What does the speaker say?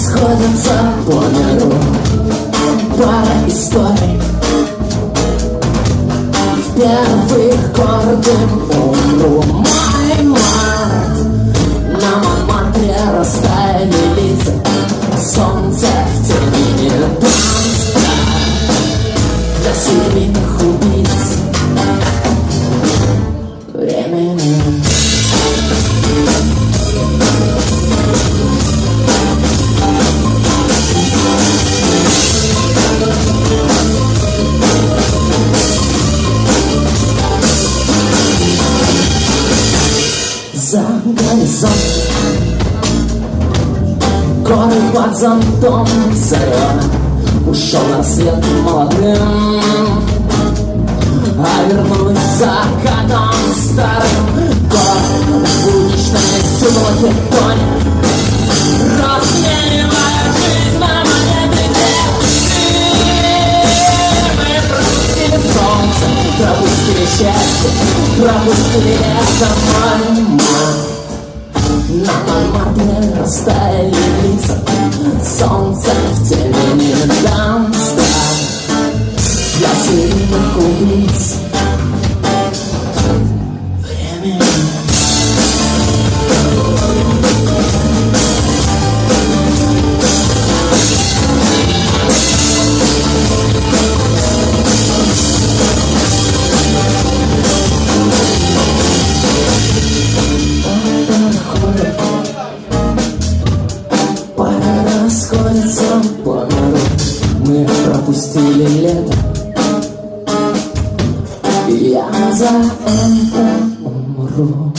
расходятся по миру Пара историй. В первых гордым умру. Май, март. На Монмартре растаяли лица. Солнце в тени. Танца для серийных убийц. Горизонт Горы под зонтом зеленым Ушел на свет молодым А вернулась закатом старым. Город в будничной сумраке тонет Разменивая жизнь на монеты Мы пропустили солнце, пропустили счастье Пропустили это мама Растаяли лица Солнце в тени дамства Для серийных убийц пропустили лето. Я за это умру